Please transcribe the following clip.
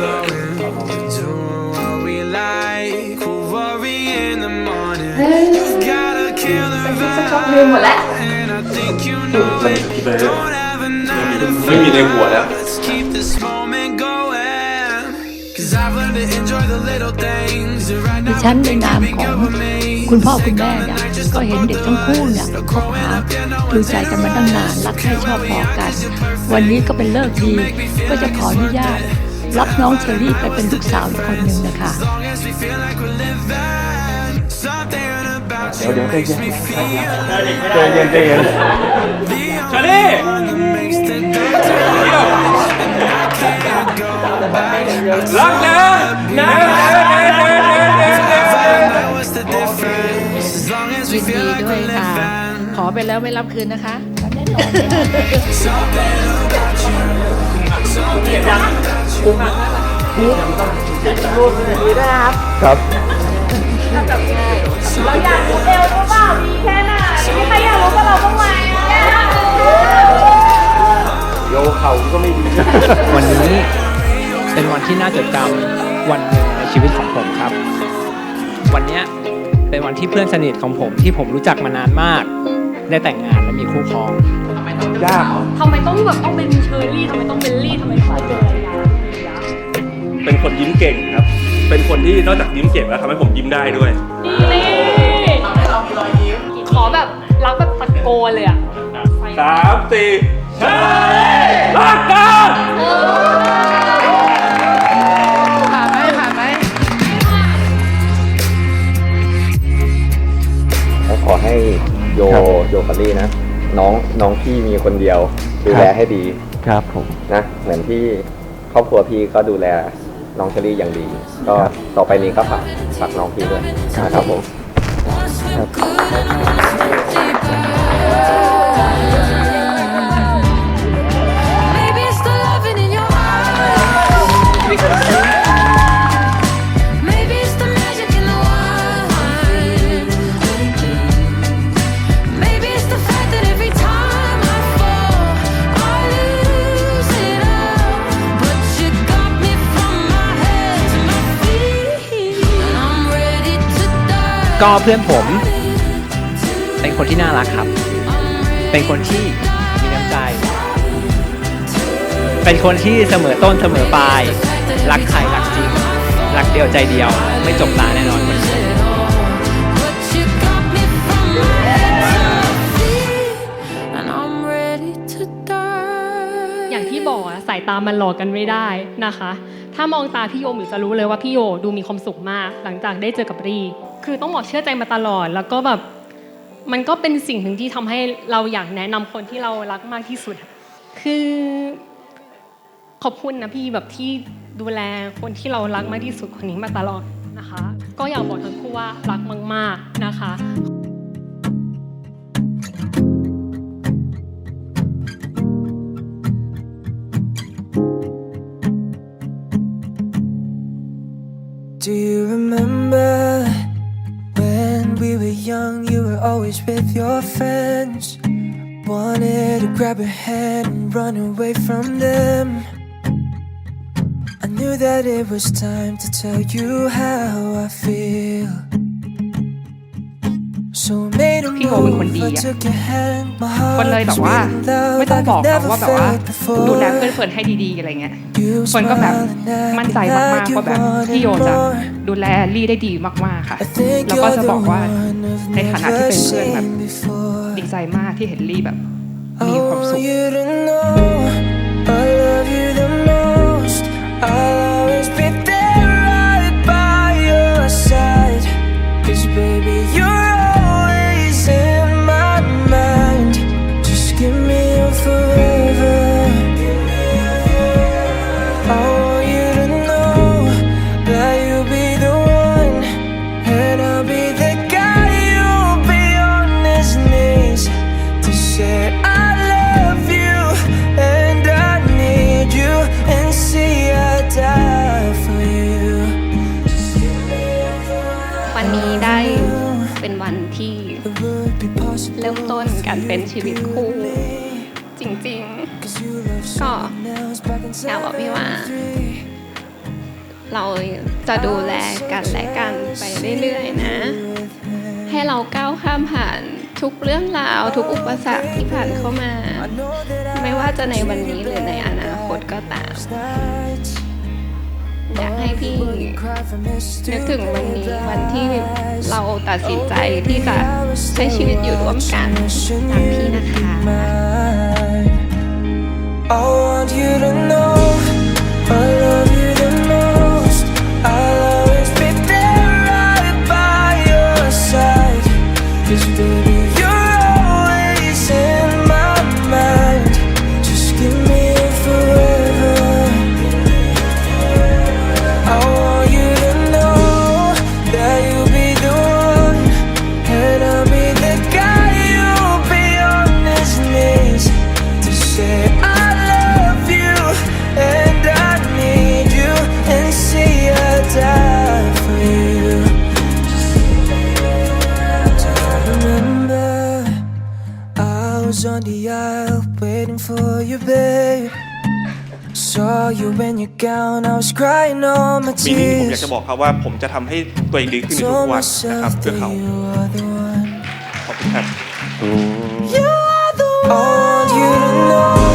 flowing. Doing what we like, we'll worry in the morning. You've got a killer ลืมหมดแล้ว vibe, and I think you know it. Don't have another ไม่มีในหัวแล้ว Let's keep this moment going. Cause I've learned to enjoy the little things. And right ดิ now, ฉันใน think นาม you're ของ bigger with me. คุณพ่อคุณแม่เนี่ยก็เห็นเด็กทั้งคู่เนี่ยคบหาดูใจกันมาตั้งนานรักใคร่ชอบพอกัน วันนี้ก็เป็นเลิกดีก็จะขออนุญาต รับน้องเชอรี่ไปเป็นลูกสาวอีกคนหนึ่งนะคะ เดี๋ยวเดี๋ยวใจเย็นใจเย็นใจเย็นเชอรี่รักนะนะนะนะยินดีด้วยค่ะ ขอไปแล้วไม่รับคืนนะคะ ครับ เราอยากรู้เอวหรือเปล่ามีแค่ไหนมีใครอยากรู้กับเราบ้างไหมอะโยเข่าก็ไม่ดี วันนี้เป็นวันที่น่าจดจำวันหนึ่งในชีวิตของผมครับ วันเนี้ยเป็นวันที่เพื่อนสนิทของผมที่ผมรู้จักมานานมาก ได้แต่งงานและมีคู่ครอง ยากเหรอทำไมต้องแบบต้องเป็นเชอร์รี่ทำไมต้องเป็นลี่ทำไมต้องเป็นอ เป็นคนยิ้มเก่งครับ เป็นคนที่นอกจากยิ้มเก่งแล้วทำให้ผมยิ้มได้ด้วย นี่ขอแบบรักแบบตะโกนเลยอะสามสี่ใช่รักกันผ่านไหมผ่านไหมแล้วขอให้โยโยคัลลี่นะ น้องน้องพี่มีคนเดียว ดูแลให้ดีครับผมนะ เหมือนที่ครอบครัวพี่ก็ดูแล น้องเชอรี่อย่างดี ก็ครับต่อไปนี้ก็ฝากฝากน้องพี่ด้วยนะครับผม Maybe ก็เพื่อนผม เป็นคนที่น่ารักครับ เป็นคนที่มีน้ำใจ เป็นคนที่เสมอต้นเสมอปลาย รักใครรักจริง รักเดียวใจเดียว ไม่จบตาแน่นอนคนนี้อย่างที่บอกอะสายตามันหลอกกันไม่ได้นะคะ ถ้ามองตาพี่โยมหรือจะรู้เลยว่าพี่โยดูมีความสุขมาก หลังจากได้เจอกับรี คือต้องบอกเชื่อใจมาตลอด แล้วก็แบบมันก็เป็นสิ่งหนึ่งที่ทำให้เราอยากแนะนำคนที่เรารักมากที่สุด คือขอบคุณนะพี่แบบที่ดูแลคนที่เรารักมากที่สุดคนนี้มาตลอดนะคะ ก็อยากบอกทั้งคู่ว่ารักมาก ๆนะคะ Do you remember we were young? You were always with your friends. Wanted to grab a hand and run away from them. I knew that it was time to tell you how I feel. So พี่โอเป็นคน move, ดี I อะ took your hand. My คน heart เลยแบบ was ว่า beating ไม่ loud ต้อง like บอก I've เรา never ว่าแบบว่า felt before. ดูแลเพื่อนเฟิร์นให้ดีๆอะไรเงี้ย You คนก็แบบ smile and มั่นใจ acting มาก like ๆ you ว่าแบบพี่โย wanted จะ more. ดูแลลี่ได้ดีมากๆค่ะ I think แล้วก็ you're จะ the บอกว่า one I've ในฐานะที่ never เป็นเพื่อนแบบ seen before. ดีใจมากที่เห็นลี่แบบ I มีความสุข วันที่เริ่มต้นการเป็นชีวิตคู่ จริง 'cause you love ก็อยากบอกพี่ว่า เราจะดูแลกันและกันไปเรื่อยๆนะ ให้เราก้าวข้ามผ่านทุกเรื่องราวทุกอุปสรรคที่ผ่านเข้ามา ไม่ว่าจะในวันนี้หรือในอนาคตก็ตาม อยากให้พี่นึกถึงวันนี้วันที่เราตัดสินใจที่จะใช้ชีวิตอยู่ร่วมกันรักพี่ was on the aisle waiting for you, babe. Saw you in your gown, I was crying all my ปีนี้ผมอยาก tears. จะบอกเขาว่าผมจะทำให้ตัวเองดีขึ้นในทุ Told กวันนะครับ myself เพื่อ that เขา you are the one. ขอบคุณครับ You are the one. I want you to know